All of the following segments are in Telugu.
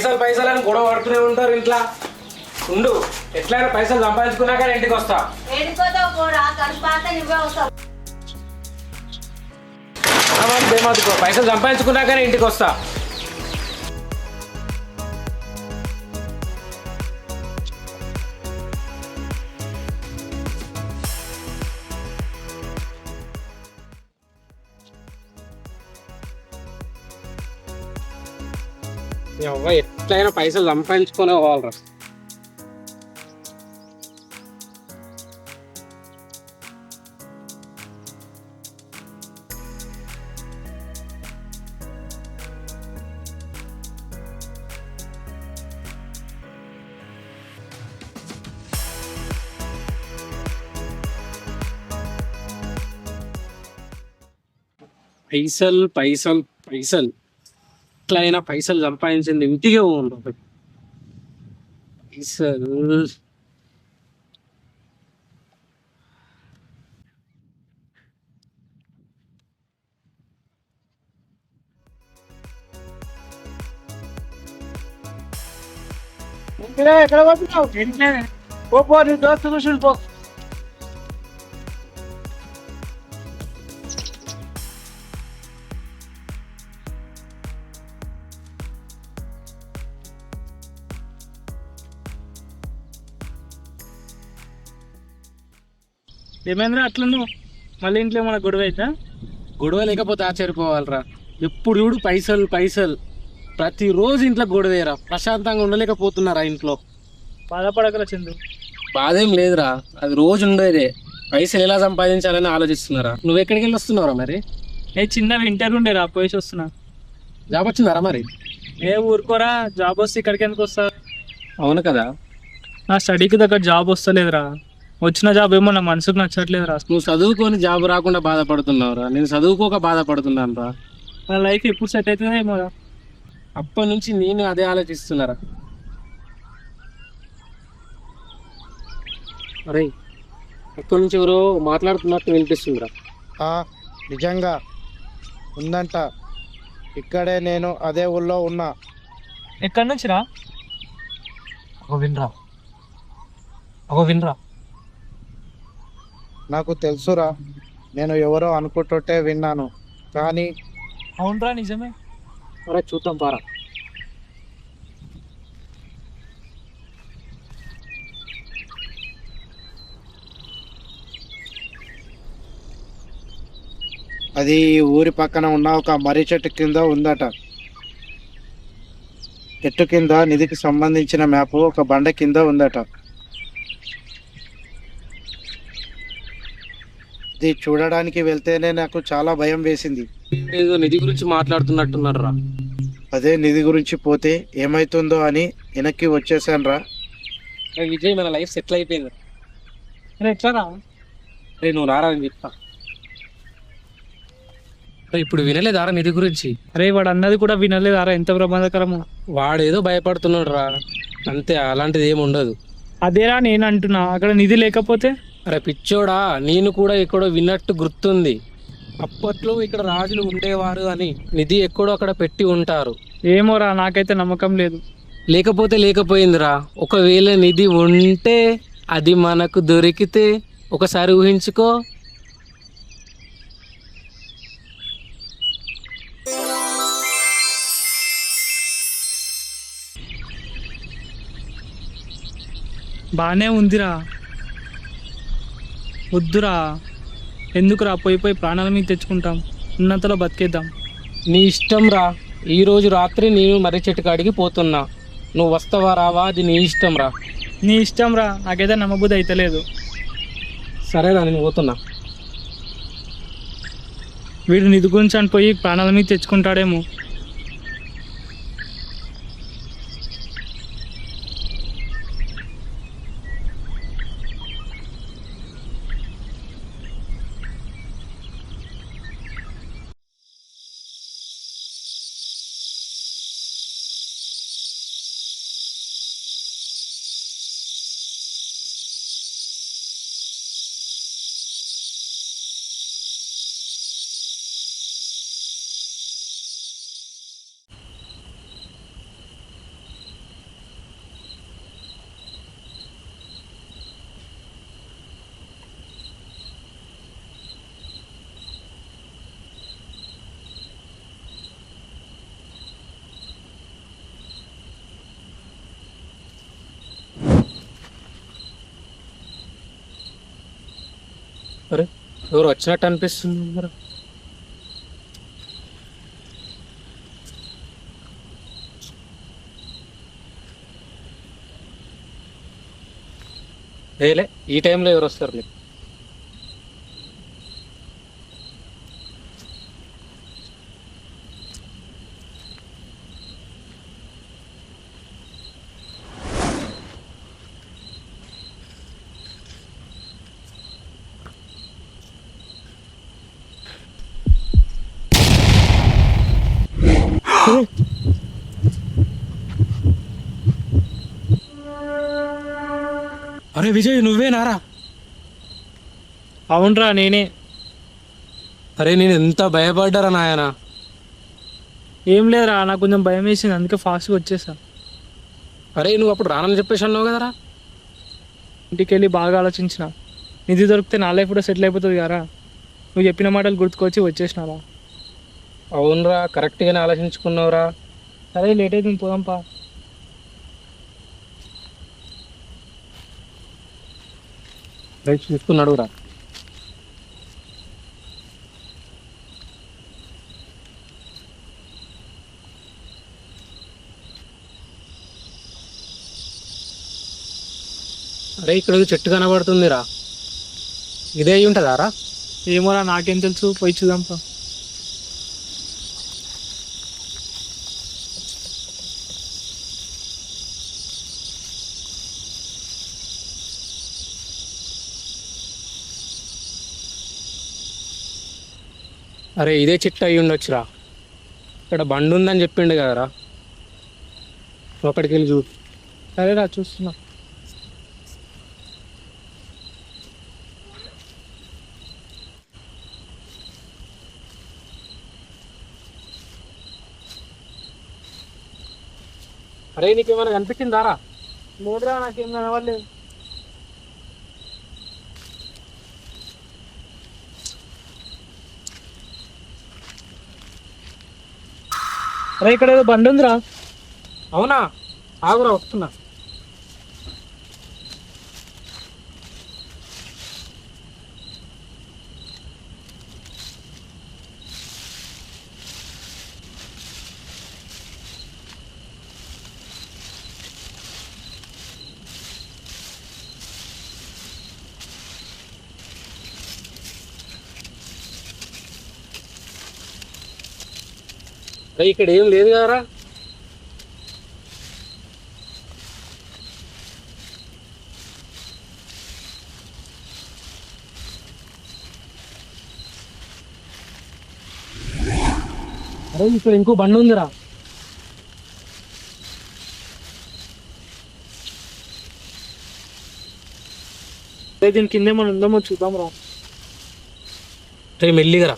పైసలు పైసలు అని గొడవ పడుతూనే ఉంటారు ఇంట్లో. ఉండు ఎట్లయినా పైసలు సంపాదించుకున్నాక ఇంటికి వస్తా. పైసలు సంపాదించుకున్నాకనే ఇంటికి వస్తా. ఎవ్వ ఎట్లయినా పైసలు సంపాదించుకునే పోవాలరా పైసలు పైసలు పైసలు. ఎట్లయినా పైసలు సంపాదించింది ఇంటికే పోను పైసలు. ఎక్కడ పోతున్నావు? ఇంట్లోనే పో నీ దోస్తు కూర్చుని పో. ఏమైందిరా అట్లా నువ్వు మళ్ళీ ఇంట్లో ఏమైనా గొడవ అవుతా గొడవ లేకపోతే ఆశ్చర్యపోవాలరా. ఎప్పుడు చూడు పైసలు పైసలు. ప్రతిరోజు ఇంట్లో గొడవేరా. ప్రశాంతంగా ఉండలేకపోతున్నారా ఇంట్లో? బాధపడగల చందు. బాధ ఏం లేదురా. అది రోజు ఉండేదే. పైసలు ఎలా సంపాదించాలని ఆలోచిస్తున్నారా? నువ్వు ఎక్కడికి వెళ్ళి వస్తున్నావురా మరి? ఏ చిన్న ఇంటర్ ఉండేరా పోయేసి వస్తున్నా. జాబ్ వచ్చిందారా మరి? ఏ ఊరుకోరా జాబ్ వస్తే ఇక్కడికి ఎందుకు వస్తా అవును కదా. నా స్టడీకి దగ్గర జాబ్ వస్తలేదురా. వచ్చిన జాబ్ ఏమో నా మనసుకు నచ్చట్లేదురా నువ్వు చదువుకొని జాబ్ రాకుండా బాధపడుతున్నావురా నేను చదువుకోక బాధపడుతున్నాను రా. నా లైఫ్ ఎప్పుడు సెట్ అవుతుందో ఏమో అప్పటి నుంచి నేను అదే ఆలోచిస్తున్నారా అరే అక్కడి నుంచి ఎవరో మాట్లాడుతున్నట్టు వినిపిస్తుందిరా ఆ, నిజంగా ఉందంట. ఇక్కడే నేను అదే ఊళ్ళో ఉన్నా. ఎక్కడి నుంచి రా? ఒక వినరా. ఒక వినరా. నాకు తెలుసురా నేను ఎవరో అనుకుంటుంటే విన్నాను కానీ అవునరా నిజమే. అరే చూద్దాం పారా. అది ఊరి పక్కన ఉన్న ఒక మర్రి చెట్టు కింద ఉందట. చెట్టు కింద నిధికి సంబంధించిన మ్యాప్ ఒక బండ కింద ఉందట. ఇది చూడడానికి వెళ్తేనే నాకు చాలా భయం వేసింది. ఏదో నిధి గురించి మాట్లాడుతున్నట్టున్నారు? రా అదే నిధి గురించి పోతే ఏమైతుందో అని వెనక్కి వచ్చేసాను రా విజయ్ మన లైఫ్ సెటిల్ అయిపోయింది. అరే ఎట్లా రా? రే నువ్వు రారా అని చెప్తా. రే, ఇప్పుడు వినలేదారా నిధి గురించి? అరే వాడు అన్నది కూడా వినలేదారా? ఎంత ప్రమాదకరము. వాడేదో భయపడుతున్నాడు రా అంతే అలాంటిది ఏమి ఉండదు అదేరా నేను అంటున్నా అక్కడ నిధి లేకపోతే? అరే పిచ్చోడా నేను కూడా ఎక్కడో విన్నట్టు గుర్తుంది. అప్పట్లో ఇక్కడ రాజులు ఉండేవారు అని నిధి ఎక్కడో అక్కడ పెట్టి ఉంటారు. ఏమోరా నాకైతే నమ్మకం లేదు. లేకపోతే లేకపోయిందిరా. ఒకవేళ నిధి ఉంటే అది మనకు దొరికితే ఒకసారి ఊహించుకో. బాగానే ఉందిరా. వద్దురా. ఎందుకురా? పోయి పోయి ప్రాణాల మీద తెచ్చుకుంటాం. ఉన్నంతలో బతికేద్దాం. నీ ఇష్టం రా ఈ రోజు రాత్రి నేను మర్రి చెట్టు కాడికి పోతున్నా. నువ్వు వస్తావా రావా? అది నీ ఇష్టం రా నీ ఇష్టం రా నాకైతే నమ్మబుద్ధి అయితలేదు. సరేనా నేను పోతున్నా. వీడు నిధి గురించి అని పోయి ప్రాణాల మీద తెచ్చుకుంటాడేమో. ఎవరు వచ్చినట్టు అనిపిస్తుంది మరి? ఏలే ఈ టైంలో ఎవరు వస్తారు మీకు? అరే విజయ్ నువ్వేనారా అవునరా నేనే. అరే నేను ఎంత భయపడ్డారా నాయన? ఏం లేదురా నాకు కొంచెం భయం వేసింది అందుకే ఫాస్ట్గా వచ్చేసా. అరే నువ్వు అప్పుడు రానని చెప్పేసి అన్నావు కదరా? ఇంటికి వెళ్ళి బాగా ఆలోచించిన. నిధి దొరికితే నా లైఫ్ కూడా సెటిల్ అయిపోతుంది కదా నువ్వు చెప్పిన మాటలు గుర్తుకొచ్చి వచ్చేసినారా అవునరా కరెక్ట్గానే ఆలోచించుకున్నావురా. సరే లేట్ అయితే పోదాంపా రైట్ చూసుకున్నాడు రా అరే ఇక్కడ చెట్టు కనబడుతుందిరా ఇదే ఉంటుందా రా ఏమోరా నాకేం తెలుసు పోయి చూద్దాంపా అరే ఇదే చిట్ట అయి ఉండొచ్చురా. ఇక్కడ బండి ఉందని చెప్పిండు కదరా. ఒకటికి వెళ్ళి చూ. సరేరా చూస్తున్నా. అరే నీకు ఏమైనా కనిపించిందారా? లేదురా నాకేం కనవలేదు రే ఇక్కడ ఏదో బండి ఉందిరా. అవునా? ఆగురా వస్తున్నా. ఇక్కడ ఏం లేదు కదరా. అరే ఇక్కడ ఇంకో బండి ఉందిరా. దీని కింద ఏమైనా ఉందేమో చూద్దాం రా మెల్లిగా రా.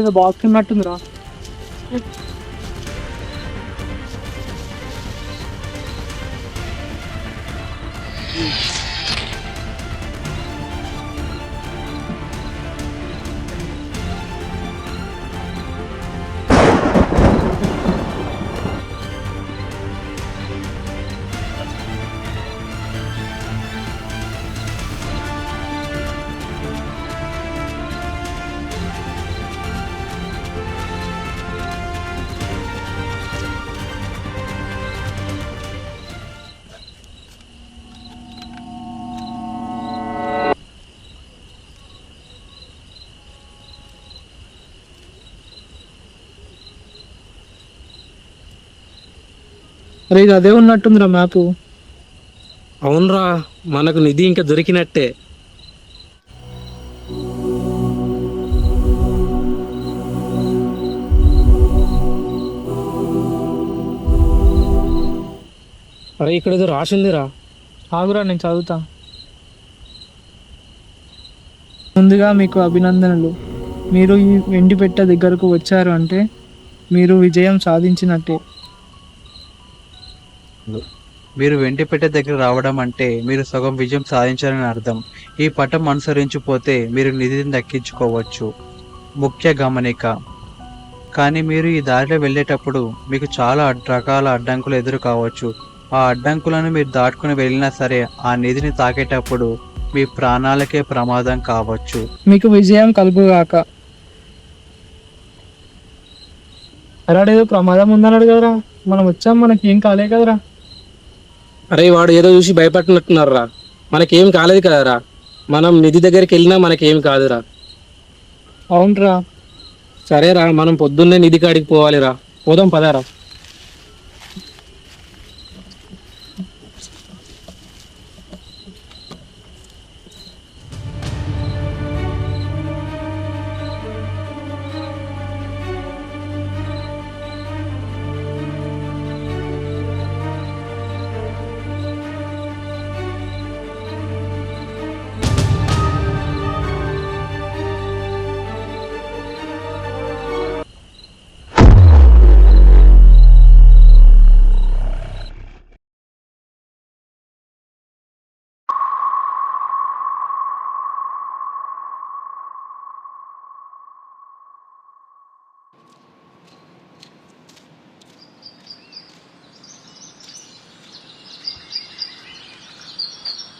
ఏదో బాక్స్ ఉన్నట్టుందిరా. అరే ఇది అదే ఉన్నట్టుందిరా మ్యాప్. అవునరా మనకు నిధి ఇంకా దొరికినట్టే. అరే ఇక్కడ ఏదో రాసిందిరా. ఆగురా నేను చదువుతా. ముందుగా మీకు అభినందనలు. మీరు ఈ వెండి పెట్టె దగ్గరకు వచ్చారు అంటే మీరు విజయం సాధించినట్టే. మీరు వెంటిపేట దగ్గర రావడం అంటే మీరు సగం విజయం సాధించారని అర్థం. ఈ పటం అనుసరించిపోతే మీరు నిధిని దక్కించుకోవచ్చు. ముఖ్య గమనిక. కానీ మీరు ఈ దారిలో వెళ్ళేటప్పుడు మీకు చాలా రకాల అడ్డంకులు ఎదురు కావచ్చు. ఆ అడ్డంకులను మీరు దాటుకుని వెళ్ళినా సరే ఆ నిధిని తాకేటప్పుడు మీ ప్రాణాలకే ప్రమాదం కావచ్చు. మీకు విజయం కలుగుగాక. అరాడేదో ప్రమాదం ఉందన్నాడు కదరా మనం వచ్చాం మనకి ఏం కాలే కదరా. అరే వాడు ఏదో చూసి భయపడుతున్నట్టున్నారా మనకేం కాలేదు కదరా. మనం నిధి దగ్గరికి వెళ్ళినా మనకేం కాదురా. అవునరా. సరేరా మనం పొద్దున్నే నిధి కాడికి పోవాలిరా. పోదాం పదారా.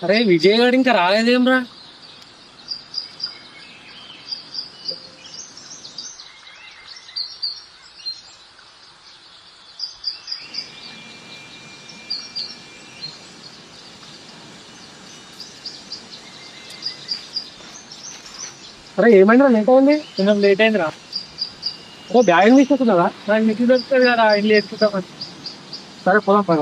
అరే విజయ్ గారు ఇంకా రాలేదేమ్రా అరే ఏమైందిరా లేట్ అయింది? కొంచెం లేట్ అయిందిరా. ఓ బ్యాగ్ తీసుకుంటున్నావా నాకు నిధి దొరుకుతుంది కదా ఇల్లు వేసుకుంటామని సరే పోదాం పద.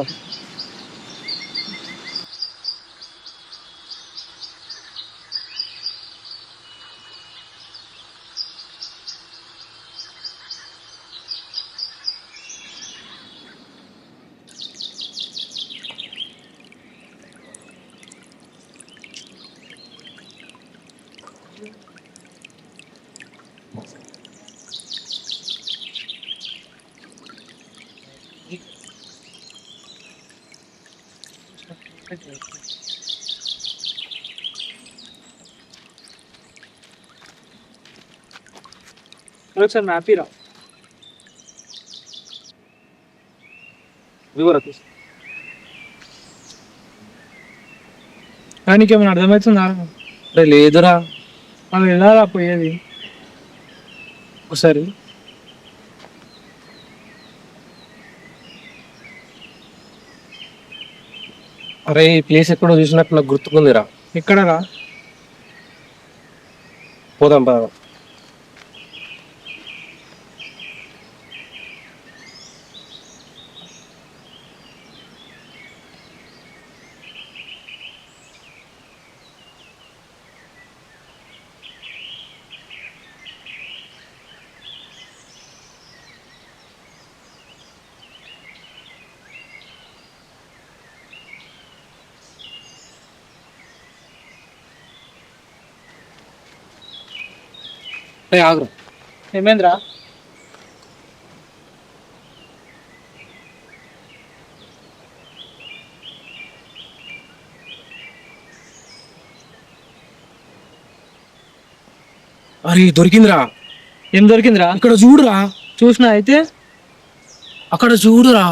ఒకసారి మ్యాపీరా వివరతు నీకు ఏమైనా అర్థమవుతుందా? అరే లేదురా. మనం వెళ్ళారా పోయేది? ఒకసారి. అరే ఈ ప్లేస్ ఎక్కడో చూసినట్టు నాకు గుర్తుకుందిరా. ఎక్కడరా? పోదాం పద. ఆగురా ఏమేంద్రా? అరే దొరికిందిరా. ఏం దొరికిందిరా? ఇక్కడ చూడురా. చూసినా అయితే? అక్కడ చూడురా.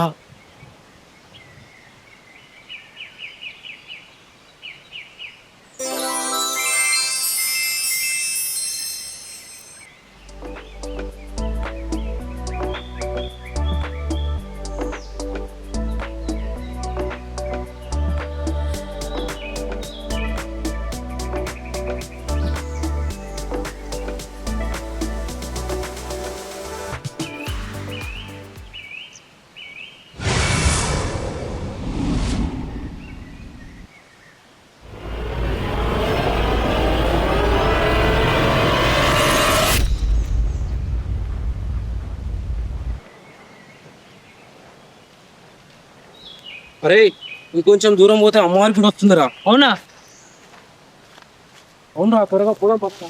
అరే ఇంకొంచెం దూరం పోతే అమ్మవారి కూడా వస్తుందిరా అవునా? అవునరా త్వరగా పోదాం పక్క.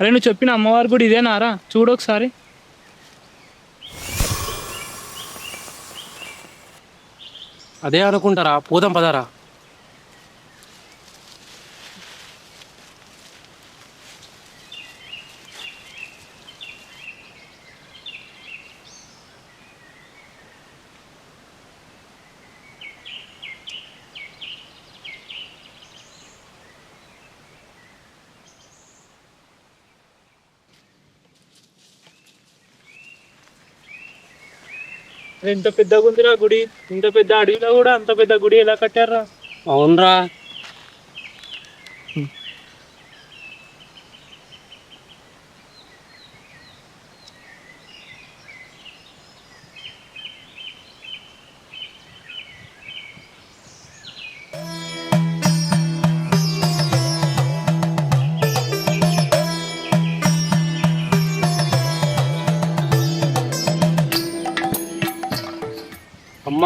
అరే నువ్వు చెప్పిన అమ్మవారి కూడా ఇదేనారా చూడొకసారి అదే అనుకుంటారా? పోదాం పదారా? ఇంత పెద్దగా ఉందిరా గుడి ఇంత పెద్ద అడవిలో కూడా అంత పెద్ద గుడి ఎలా కట్టారా అవునరా.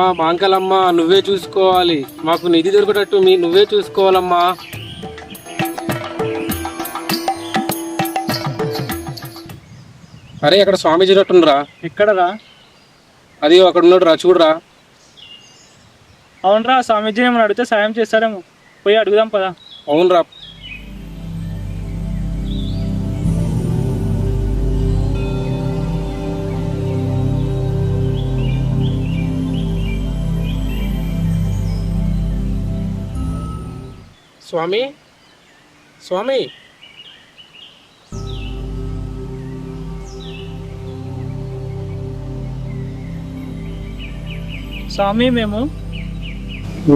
అమ్మా మాంకలమ్మా నువ్వే చూసుకోవాలి. మాకు నిధి దొరికేటట్టు మీ నువ్వే చూసుకోవాలమ్మా. అరే అక్కడ స్వామీజీ ఉన్నట్టుండ్రా ఎక్కడరా? అది అక్కడ ఉన్నాడు రా చూడరా. అవునరా స్వామీజీ ఏమైనా అడిగితే సాయం చేస్తారేమో. పోయి అడుగుదాం పదా. అవునరా స్వామి? స్వామి? స్వామి మేము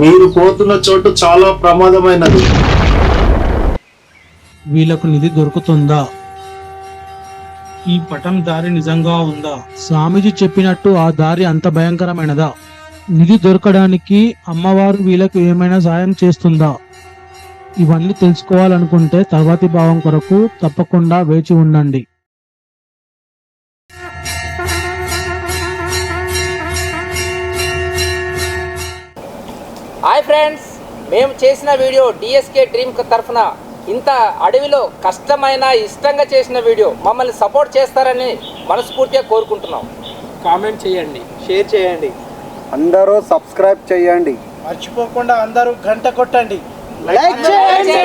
మీరు పోతున్న చోటు చాలా ప్రమాదమైనది. వీళ్ళకు నిధి దొరుకుతుందా? ఈ పటం దారి నిజంగా ఉందా? స్వామీజీ చెప్పినట్టు ఆ దారి అంత భయంకరమైనదా? నిధి దొరకడానికి అమ్మవారు వీళ్ళకు ఏమైనా సాయం చేస్తుందా? ఇవన్నీ తెలుసుకోవాలనుకుంటే తర్వాతి భావం కొరకు తప్పకుండా వేచి ఉండండి. హాయ్ ఫ్రెండ్స్ మేము చేసిన వీడియో డిఎస్కే డ్రీమ్ తరఫున ఇంత అడవిలో కష్టమైన ఇష్టంగా చేసిన వీడియో మమ్మల్ని సపోర్ట్ చేస్తారని మనస్ఫూర్తిగా కోరుకుంటున్నాం. కామెంట్ చేయండి షేర్ చేయండి. అందరూ సబ్స్క్రైబ్ చేయండి. మర్చిపోకుండా అందరూ గంట కొట్టండి. లైక్ చేయండి